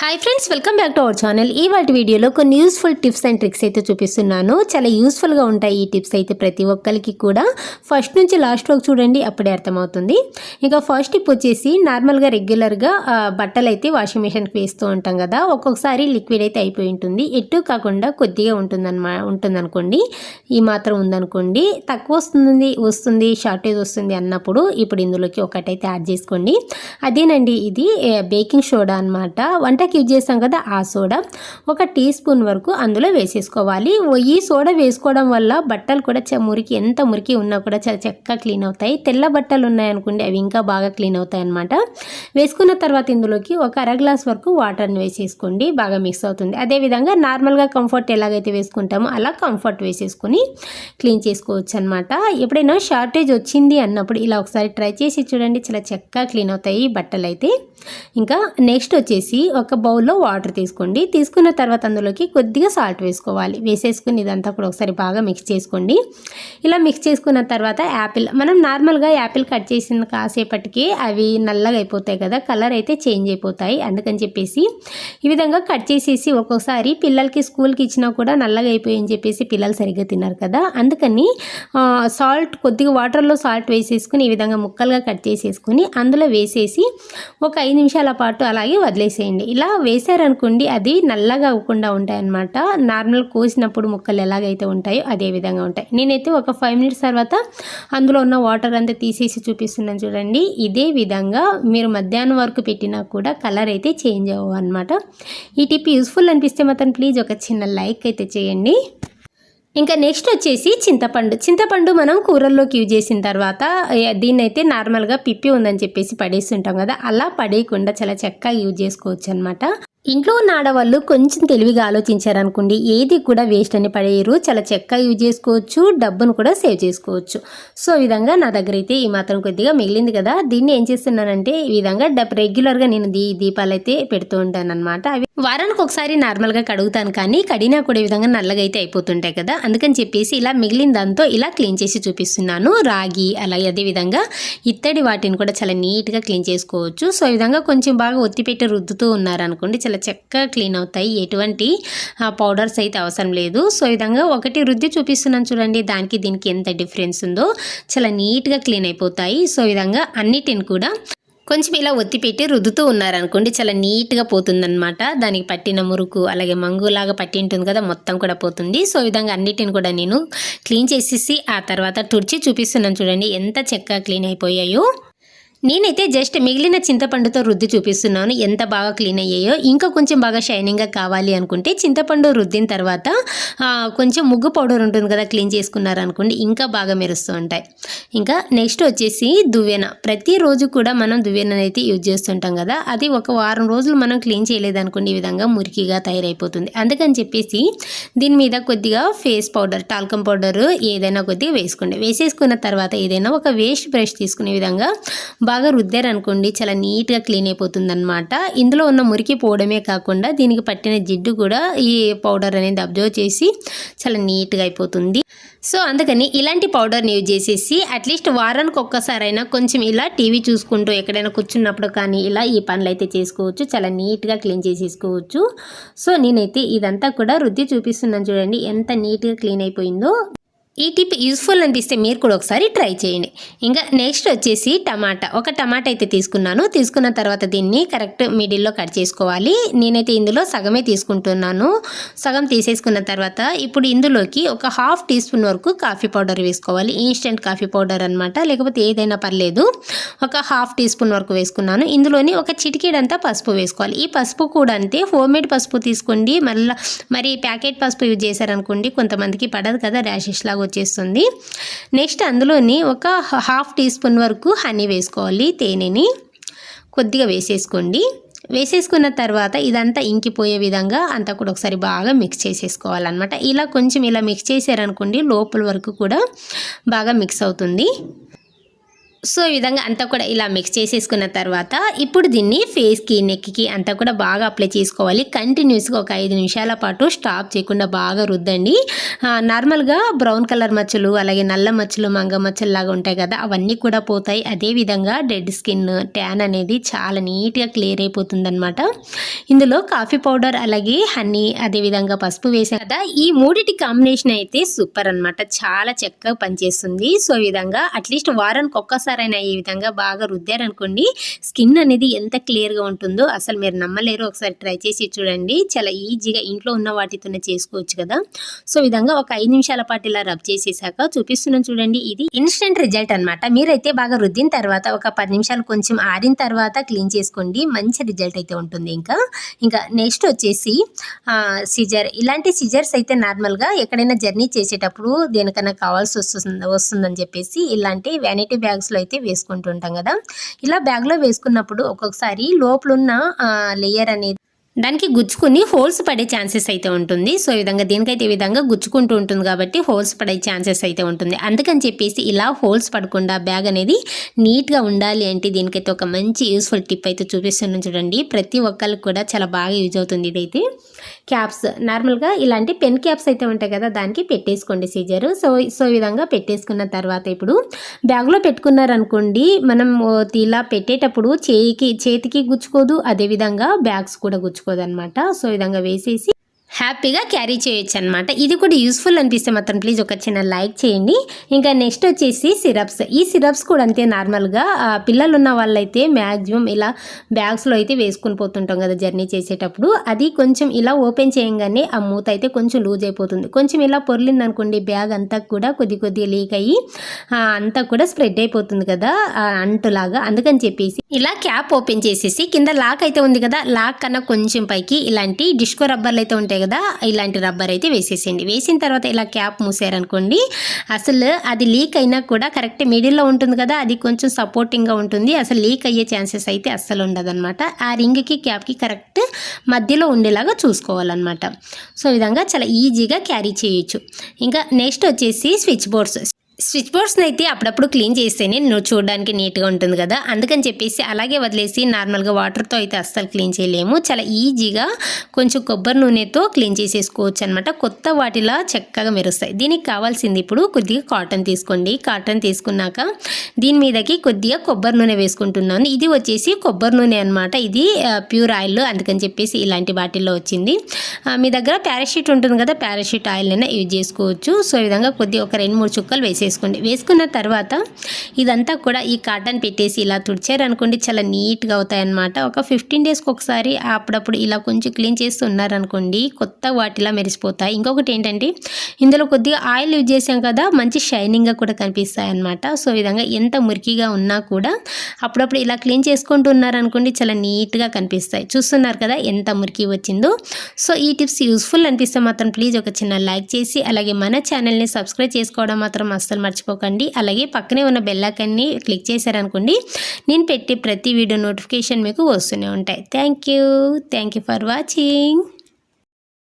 Hi friends welcome back to our channel ఈ వాటి వీడియోలో కొన్ని యూస్ఫుల్ టిప్స్ అండ్ ట్రిక్స్ అయితే చూపిస్తున్నాను. చాలా యూస్ఫుల్గా ఉంటాయి ఈ టిప్స్ అయితే ప్రతి ఒక్కరికి కూడా. ఫస్ట్ నుంచి లాస్ట్ వరకు చూడండి అప్పుడే అర్థమవుతుంది. ఇంకా ఫస్ట్ టిప్ వచ్చేసి నార్మల్గా రెగ్యులర్గా బట్టలు అయితే వాషింగ్ మిషన్కి వేస్తూ ఉంటాం కదా. ఒక్కొక్కసారి లిక్విడ్ అయితే అయిపోయి ఉంటుంది. ఎటు కాకుండా కొద్దిగా ఉంటుందన్నమా ఉంటుందనుకోండి. ఈ మాత్రం ఉందనుకోండి. తక్కువ వస్తుంది వస్తుంది షార్టేజ్ వస్తుంది అన్నప్పుడు ఇప్పుడు ఇందులోకి ఒకటైతే యాడ్ చేసుకోండి. అదేనండి ఇది బేకింగ్ సోడా అన్నమాట. వంటకి యూజ్ చేస్తాం కదా ఆ సోడా. ఒక టీ స్పూన్ వరకు అందులో వేసేసుకోవాలి. ఈ సోడా వేసుకోవడం వల్ల బట్టలు కూడా చ- మురికి ఎంత మురికి ఉన్నా కూడా చాలా చక్కగా క్లీన్ అవుతాయి. తెల్ల బట్టలు ఉన్నాయనుకోండి అవి ఇంకా బాగా క్లీన్ అవుతాయి అనమాట వేసుకున్న తర్వాత ఇందులోకి ఒక అర గ్లాస్ వరకు వాటర్ని వేసేసుకోండి బాగా మిక్స్ అవుతుంది. అదేవిధంగా నార్మల్గా కంఫర్ట్ ఎలాగైతే వేసుకుంటామో అలా కంఫర్ట్ వేసేసుకొని క్లీన్ చేసుకోవచ్చు అనమాట ఎప్పుడైనా షార్టేజ్ వచ్చింది అన్నప్పుడు ఇలా ఒకసారి ట్రై చేసి చూడండి చాలా చక్కగా క్లీన్ అవుతాయి బట్టలు అయితే ఇంకా నెక్స్ట్ వచ్చేసి ఒక బౌల్లో వాటర్ తీసుకోండి. తీసుకున్న తర్వాత అందులోకి కొద్దిగా సాల్ట్ వేసుకోవాలి. వేసేసుకుని ఇదంతా కూడా ఒకసారి బాగా మిక్స్ చేసుకోండి. ఇలా మిక్స్ చేసుకున్న తర్వాత యాపిల్ మనం నార్మల్గా యాపిల్ కట్ చేసిన కాసేపటికి అవి నల్లగా అయిపోతాయి కదా కలర్ అయితే చేంజ్ అయిపోతాయి అందుకని చెప్పేసి ఈ విధంగా కట్ చేసేసి ఒక్కొక్కసారి పిల్లలకి స్కూల్కి ఇచ్చినా కూడా నల్లగా అయిపోయి అని చెప్పేసి పిల్లలు సరిగ్గా తిన్నారు కదా అందుకని సాల్ట్ కొద్దిగా వాటర్లో సాల్ట్ వేసేసుకుని ఈ విధంగా ముక్కలుగా కట్ చేసేసుకుని అందులో వేసేసి ఒక ఐదు నిమిషాల పాటు అలాగే వదిలేసేయండి. ఇలా వేసారనుకోండి అది నల్లగా అవ్వకుండా ఉంటాయి అన్నమాట నార్మల్ కోసినప్పుడు ముక్కలు ఎలాగైతే ఉంటాయో అదే విధంగా ఉంటాయి. నేనైతే ఒక ఫైవ్ మినిట్స్ తర్వాత అందులో ఉన్న వాటర్ అంతా తీసేసి చూపిస్తున్నాను చూడండి. ఇదే విధంగా మీరు మధ్యాహ్నం వరకు పెట్టినా కూడా కలర్ అయితే చేంజ్ అవ్వవు అనమాట ఈ టిప్ యూస్ఫుల్ అనిపిస్తే మాత్రం ప్లీజ్ ఒక చిన్న లైక్ అయితే చేయండి. ఇంకా నెక్స్ట్ వచ్చేసి చింతపండు. చింతపండు మనం కూరల్లోకి యూజ్ చేసిన తర్వాత దీన్నైతే దీన్ని అయితే నార్మల్గా పిప్పి ఉందని చెప్పేసి పడేస్తుంటాం కదా అలా పడేయకుండా చాలా చక్కగా యూజ్ చేసుకోవచ్చు అనమాట ఇంట్లో ఉన్న ఆడవాళ్ళు కొంచెం తెలివిగా ఆలోచించారనుకోండి ఏది కూడా వేస్ట్ అని పడేయరు. చాలా చక్కగా యూజ్ చేసుకోవచ్చు డబ్బును కూడా సేవ్ చేసుకోవచ్చు. సో ఈ విధంగా నా దగ్గర అయితే ఈ మాత్రం కొద్దిగా మిగిలింది కదా. దీన్ని ఏం చేస్తున్నానంటే ఈ విధంగా డబ్ రెగ్యులర్గా నేను దీ దీపాలు అయితే పెడుతూ ఉంటాను అనమాట అవి వారానికి ఒకసారి నార్మల్గా కడుగుతాను కానీ కడినా కూడా ఈ విధంగా నల్లగా అయితే అయిపోతుంటాయి కదా. అందుకని చెప్పేసి ఇలా మిగిలిన దాంతో ఇలా క్లీన్ చేసి చూపిస్తున్నాను. రాగి అలాగే అదే విధంగా ఇత్తడి వాటిని కూడా చాలా నీట్గా క్లీన్ చేసుకోవచ్చు. సో ఈ విధంగా కొంచెం బాగా ఒత్తిపెట్టి రుద్దుతూ ఉన్నారనుకోండి చాలా చక్కగా క్లీన్ అవుతాయి. ఎటువంటి పౌడర్స్ అయితే అవసరం లేదు. సో ఈ విధంగా ఒకటి రుద్ది చూపిస్తున్నాను చూడండి. దానికి దీనికి ఎంత డిఫరెన్స్ ఉందో చాలా నీట్గా క్లీన్ అయిపోతాయి. సో ఈ విధంగా అన్నిటిని కూడా కొంచెం ఇలా ఒత్తిపెట్టి రుద్దుతూ ఉన్నారనుకోండి చాలా నీట్గా పోతుందనమాట దానికి పట్టిన మురుకు అలాగే మంగులాగా పట్టి ఉంటుంది కదా మొత్తం కూడా పోతుంది. సో విధంగా అన్నిటిని కూడా నేను క్లీన్ చేసేసి ఆ తర్వాత తుడిచి చూపిస్తున్నాను చూడండి ఎంత చక్కగా క్లీన్ అయిపోయాయో. నేనైతే జస్ట్ మిగిలిన చింతపండుతో రుద్ది చూపిస్తున్నాను. ఎంత బాగా క్లీన్ అయ్యాయో ఇంకా కొంచెం బాగా షైనింగ్గా కావాలి అనుకుంటే చింతపండు రుద్దిన తర్వాత కొంచెం ముగ్గు పౌడర్ ఉంటుంది కదా క్లీన్ చేసుకున్నారనుకోండి ఇంకా బాగా మెరుస్తూ ఉంటాయి. ఇంకా నెక్స్ట్ వచ్చేసి దువ్వెన. ప్రతిరోజు కూడా మనం దువ్వెన అయితే యూజ్ చేస్తుంటాం కదా అది ఒక వారం రోజులు మనం క్లీన్ చేయలేదనుకోండి ఈ విధంగా మురికిగా తయారైపోతుంది. అందుకని చెప్పేసి దీని మీద కొద్దిగా ఫేస్ పౌడర్ టాల్కమ్ పౌడర్ ఏదైనా కొద్దిగా వేసుకోండి. వేసేసుకున్న తర్వాత ఏదైనా ఒక వేస్ట్ బ్రష్ తీసుకునే విధంగా బాగా రుద్దారనుకోండి చాలా నీట్గా క్లీన్ అయిపోతుంది అనమాట ఇందులో ఉన్న మురికి పోవడమే కాకుండా దీనికి పట్టిన జిడ్డు కూడా ఈ పౌడర్ అనేది అబ్జర్వ్ చేసి చాలా నీట్గా అయిపోతుంది. సో అందుకని ఇలాంటి పౌడర్ని యూజ్ చేసేసి అట్లీస్ట్ వారానికి ఒక్కసారైనా కొంచెం ఇలా టీవీ చూసుకుంటూ ఎక్కడైనా కూర్చున్నప్పుడు కానీ ఇలా ఈ పనులు అయితే చేసుకోవచ్చు. చాలా నీట్గా క్లీన్ చేసేసుకోవచ్చు. సో నేనైతే ఇదంతా కూడా రుద్ది చూపిస్తున్నాను చూడండి ఎంత నీట్గా క్లీన్ అయిపోయిందో. ఈ టిప్ యూస్ఫుల్ అనిపిస్తే మీరు కూడా ఒకసారి ట్రై చేయండి. ఇంకా నెక్స్ట్ వచ్చేసి టమాటా. ఒక టమాటా అయితే తీసుకున్నాను. తీసుకున్న తర్వాత దీన్ని కరెక్ట్ మిడిల్లో కట్ చేసుకోవాలి. నేనైతే ఇందులో సగమే తీసుకుంటున్నాను. సగం తీసేసుకున్న తర్వాత ఇప్పుడు ఇందులోకి ఒక హాఫ్ టీ స్పూన్ వరకు కాఫీ పౌడర్ వేసుకోవాలి. ఇన్స్టెంట్ కాఫీ పౌడర్ అనమాట లేకపోతే ఏదైనా పర్లేదు. ఒక హాఫ్ టీ స్పూన్ వరకు వేసుకున్నాను. ఇందులోని ఒక చిటికీడంతా పసుపు వేసుకోవాలి. ఈ పసుపు కూడా అంతే. హోమ్ మేడ్ పసుపు తీసుకోండి. మళ్ళీ మరి ప్యాకెట్ పసుపు యూజ్ చేశారనుకోండి కొంతమందికి పడదు కదా ర్యాషెస్ లాగా వచ్చేస్తుంది నెక్స్ట్ అందులోని ఒక హాఫ్ టీ స్పూన్ వరకు హనీ వేసుకోవాలి తేనెని. కొద్దిగా వేసేసుకోండి. వేసేసుకున్న తర్వాత ఇదంతా ఇంకిపోయే విధంగా అంతా కూడా ఒకసారి బాగా మిక్స్ చేసేసుకోవాలన్నమాట. ఇలా కొంచెం ఇలా మిక్స్ చేశారనుకోండి లోపల వరకు కూడా బాగా మిక్స్ అవుతుంది. సో ఈ విధంగా అంతా కూడా ఇలా మిక్స్ చేసేసుకున్న తర్వాత ఇప్పుడు దీన్ని ఫేస్కి నెక్కి అంతా కూడా బాగా అప్లై చేసుకోవాలి. కంటిన్యూస్గా ఒక ఐదు నిమిషాల పాటు స్టాప్ చేయకుండా బాగా రుద్దండి. నార్మల్గా బ్రౌన్ కలర్ మచ్చలు అలాగే నల్ల మచ్చలు మంగ మచ్చలు లాగా ఉంటాయి కదా అవన్నీ కూడా పోతాయి. అదేవిధంగా డెడ్ స్కిన్ ట్యాన్ అనేది చాలా నీట్గా క్లియర్ అయిపోతుంది ఇందులో కాఫీ పౌడర్ అలాగే హనీ అదేవిధంగా పసుపు వేసాం కదా ఈ మూడిటి కాంబినేషన్ అయితే సూపర్ అన్నమాట. చాలా చక్కగా పనిచేస్తుంది. సో ఈ విధంగా అట్లీస్ట్ వారానికి ఒక్కసారైనా ఈ విధంగా బాగా రుద్దారనుకోండి స్కిన్ అనేది ఎంత క్లియర్గా ఉంటుందో అసలు మీరు నమ్మలేరు. ఒకసారి ట్రై చేసి చూడండి. చాలా ఈజీగా ఇంట్లో ఉన్న వాటితోనే చేసుకోవచ్చు కదా. సో విధంగా ఒక ఐదు నిమిషాల పాటు ఇలా రబ్ చేసేసాక చూపిస్తున్నాను చూడండి. ఇది ఇన్స్టెంట్ రిజల్ట్ అనమాట మీరైతే బాగా రుద్దిన తర్వాత ఒక పది నిమిషాలు కొంచెం ఆరిన తర్వాత క్లీన్ చేసుకోండి. మంచి రిజల్ట్ అయితే ఉంటుంది ఇంకా. ఇంకా నెక్స్ట్ వచ్చేసి సిజర్. ఇలాంటి సిజర్స్ అయితే నార్మల్గా ఎక్కడైనా జర్నీ చేసేటప్పుడు దేనికన్నా కావాల్సి వస్తుంది వస్తుందని చెప్పేసి ఇలాంటి వ్యానిటీ బ్యాగ్స్లో అయితే వేసుకుంటుంటాం కదా. ఇలా బ్యాగ్లో వేసుకున్నప్పుడు ఒక్కొక్కసారి లోపలున్న లేయర్ అనేది దానికి గుచ్చుకుని హోల్స్ పడే ఛాన్సెస్ అయితే ఉంటుంది. సో ఈ విధంగా దీనికైతే ఈ విధంగా గుచ్చుకుంటూ ఉంటుంది కాబట్టి హోల్స్ పడే ఛాన్సెస్ అయితే ఉంటుంది. అందుకని చెప్పేసి ఇలా హోల్స్ పడకుండా బ్యాగ్ అనేది నీట్గా ఉండాలి అంటే దీనికైతే ఒక మంచి యూస్ఫుల్ టిప్ అయితే చూపిస్తున్నాను చూడండి. ప్రతి ఒక్కరికి కూడా చాలా బాగా యూజ్ అవుతుంది ఇదైతే. క్యాప్స్ నార్మల్గా ఇలాంటి పెన్ క్యాప్స్ అయితే ఉంటాయి కదా దానికి పెట్టేసుకోండి సీజర్. సో సో ఈ విధంగా పెట్టేసుకున్న తర్వాత ఇప్పుడు బ్యాగ్లో పెట్టుకున్నారనుకోండి మనం ఇలా పెట్టేటప్పుడు చేయికి చేతికి గుచ్చుకోదు. అదేవిధంగా బ్యాగ్స్ కూడా గుచ్చుకోదు అనమాట సో ఈ విధంగా వేసేసి హ్యాపీగా క్యారీ చేయొచ్చు అనమాట ఇది కూడా యూస్ఫుల్ అనిపిస్తే మాత్రం ప్లీజ్ ఒక చిన్న లైక్ చేయండి. ఇంకా నెక్స్ట్ వచ్చేసి సిరప్స్. ఈ సిరప్స్ కూడా అంతే నార్మల్గా పిల్లలు ఉన్న వాళ్ళైతే మ్యాక్సిమం ఇలా బ్యాగ్స్లో అయితే వేసుకుని పోతుంటాం కదా జర్నీ చేసేటప్పుడు. అది కొంచెం ఇలా ఓపెన్ చేయంగానే ఆ మూత అయితే కొంచెం లూజ్ అయిపోతుంది. కొంచెం ఇలా పొర్లింది అనుకోండి బ్యాగ్ అంతా కూడా కొద్ది కొద్దిగా లీక్ అయ్యి అంతా కూడా స్ప్రెడ్ అయిపోతుంది కదా అంటులాగా. అందుకని చెప్పేసి ఇలా క్యాప్ ఓపెన్ చేసేసి కింద లాక్ అయితే ఉంది కదా లాక్ కన్నా కొంచెం పైకి ఇలాంటి డిస్కో రబ్బర్లు అయితే ఉంటాయి కదా ఇలాంటి రబ్బర్ అయితే వేసేసేయండి. వేసిన తర్వాత ఇలా క్యాప్ మూసారనుకోండి అసలు అది లీక్ అయినా కూడా కరెక్ట్ మిడిల్లో ఉంటుంది కదా అది కొంచెం సపోర్టింగ్గా ఉంటుంది. అసలు లీక్ అయ్యే ఛాన్సెస్ అయితే అస్సలు ఉండదన్నమాట. ఆ రింగ్కి క్యాప్కి కరెక్ట్ మధ్యలో ఉండేలాగా చూసుకోవాలన్నమాట. సో విధంగా చాలా ఈజీగా క్యారీ చేయొచ్చు. ఇంకా నెక్స్ట్ వచ్చేసి స్విచ్ బోర్డ్స్ స్విచ్ బోర్డ్స్ని అయితే అప్పుడప్పుడు క్లీన్ చేస్తేనే నువ్వు చూడడానికి నీట్గా ఉంటుంది కదా. అందుకని చెప్పేసి అలాగే వదిలేసి నార్మల్గా వాటర్తో అయితే అస్సలు క్లీన్ చేయలేము. చాలా ఈజీగా కొంచెం కొబ్బరి నూనెతో క్లీన్ చేసేసుకోవచ్చు అనమాట కొత్త వాటిలా చక్కగా మెరుస్తాయి. దీనికి కావాల్సింది ఇప్పుడు కొద్దిగా కాటన్ తీసుకోండి. కాటన్ తీసుకున్నాక దీని మీదకి కొద్దిగా కొబ్బరి నూనె వేసుకుంటున్నాను. ఇది వచ్చేసి కొబ్బరి నూనె అనమాట ఇది ప్యూర్ ఆయిల్ అందుకని చెప్పేసి ఇలాంటి వాటిల్లో వచ్చింది. మీ దగ్గర పారాషూట్ ఉంటుంది కదా. పారాషూట్ ఆయిల్ అయినా యూజ్ చేసుకోవచ్చు. సో ఈ విధంగా కొద్దిగా ఒక రెండు మూడు చుక్కలు వేసుకోండి. వేసుకున్న తర్వాత ఇదంతా కూడా ఈ కాటన్ పెట్టేసి ఇలా తుడిచారనుకోండి చాలా నీట్గా అవుతాయన్నమాట. ఒక ఫిఫ్టీన్ డేస్కి ఒకసారి అప్పుడప్పుడు ఇలా కొంచెం క్లీన్ చేస్తూ ఉన్నారనుకోండి కొత్త వాటిలా మెరిసిపోతాయి. ఇంకొకటి ఏంటంటే ఇందులో కొద్దిగా ఆయిల్ యూజ్ చేసాం కదా మంచి షైనింగ్గా కూడా కనిపిస్తాయి అన్నమాట సో ఈ విధంగా ఎంత మురికిగా ఉన్నా కూడా అప్పుడప్పుడు ఇలా క్లీన్ చేసుకుంటూ ఉన్నారనుకోండి చాలా నీట్గా కనిపిస్తాయి. చూస్తున్నారు కదా ఎంత మురికి వచ్చిందో. సో ఈ టిప్స్ యూస్ఫుల్ అనిపిస్తే మాత్రం ప్లీజ్ ఒక చిన్న లైక్ చేసి అలాగే మన ఛానల్ని సబ్స్క్రైబ్ చేసుకోవడం మాత్రం అస్సలు మర్చిపోకండి. అలాగే పక్కనే ఉన్న బెల్లైకన్ని క్లిక్ చేశారనుకోండి నేను పెట్టే ప్రతి వీడియో నోటిఫికేషన్ మీకు వస్తూనే ఉంటాయి. Thank you thank you for watching